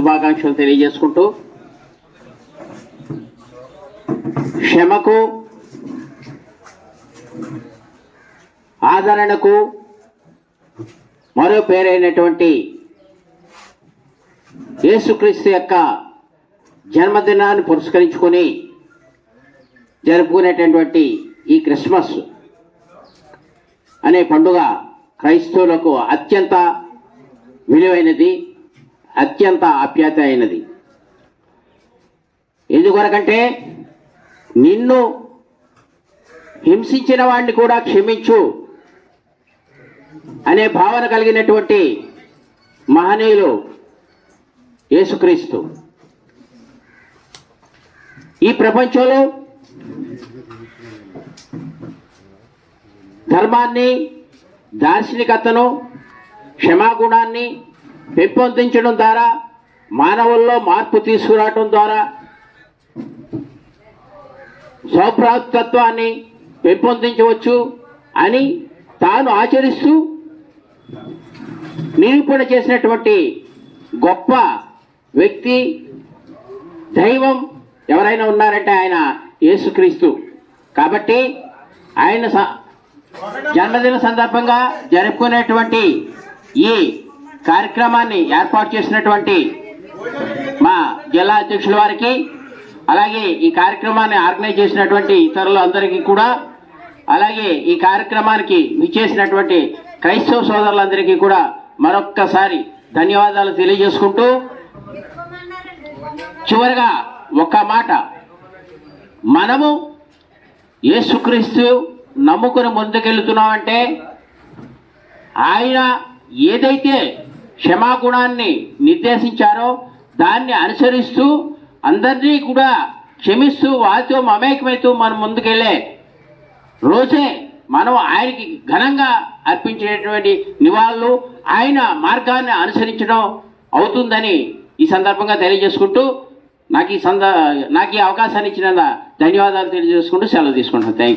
శుభాకాంక్షలు తెలియజేసుకుంటూ క్షమకు ఆదరణకు మరో పేరైనటువంటి యేసుక్రీస్తు యొక్క జన్మదినాన్ని పురస్కరించుకొని జరుపుకునేటటువంటి ఈ క్రిస్మస్ అనే పండుగ క్రైస్తవులకు అత్యంత విలువైనది. అత్యంత ఆప్యాత అయినది ఎందుకొరకంటే నిన్ను హింసించిన వాడిని కూడా క్షమించు అనే భావన కలిగినటువంటి మహనీయులు యేసుక్రీస్తు. ఈ ప్రపంచంలో ధర్మాన్ని దార్శనికతను క్షమాగుణాన్ని పెంపొందించడం ద్వారా మానవుల్లో మార్పు తీసుకురావటం ద్వారా సౌభ్రాతత్వాన్ని పెంపొందించవచ్చు అని తాను ఆచరిస్తూ నిరూపణ చేసినటువంటి గొప్ప వ్యక్తి దైవం ఎవరైనా ఉన్నారంటే ఆయన యేసుక్రీస్తు. కాబట్టి ఆయన స- జన్మదిన సందర్భంగా జరుపుకునేటువంటి ఈ కార్యక్రమాన్ని ఏర్పాటు చేసినటువంటి మా జిల్లా అధ్యక్షుల వారికి అలాగే ఈ కార్యక్రమాన్ని ఆర్గనైజ్ చేసినటువంటి ఇతరులు అందరికీ కూడా అలాగే ఈ కార్యక్రమానికి విచ్చేసినటువంటి క్రైస్తవ సోదరులందరికీ కూడా మరొక్కసారి ధన్యవాదాలు తెలియజేసుకుంటూ చివరిగా ఒక్క మాట. మనము యేసుక్రీస్తు నమ్ముకుని ముందుకెళ్తున్నామంటే ఆయన ఏదైతే క్షమాగుణాన్ని నిర్దేశించారో దాన్ని అనుసరిస్తూ అందరినీ కూడా క్షమిస్తూ వారితో మమేకమైతూ మనం ముందుకెళ్ళే రోజే మనం ఆయనకి ఘనంగా అర్పించేటువంటి నివాళులు ఆయన మార్గాన్ని అనుసరించడం అవుతుందని ఈ సందర్భంగా తెలియజేసుకుంటూ నాకు ఈ సంద నాకు ఈ అవకాశాన్ని ఇచ్చిన ధన్యవాదాలు తెలియజేసుకుంటూ సెలవు తీసుకుంటాను థ్యాంక్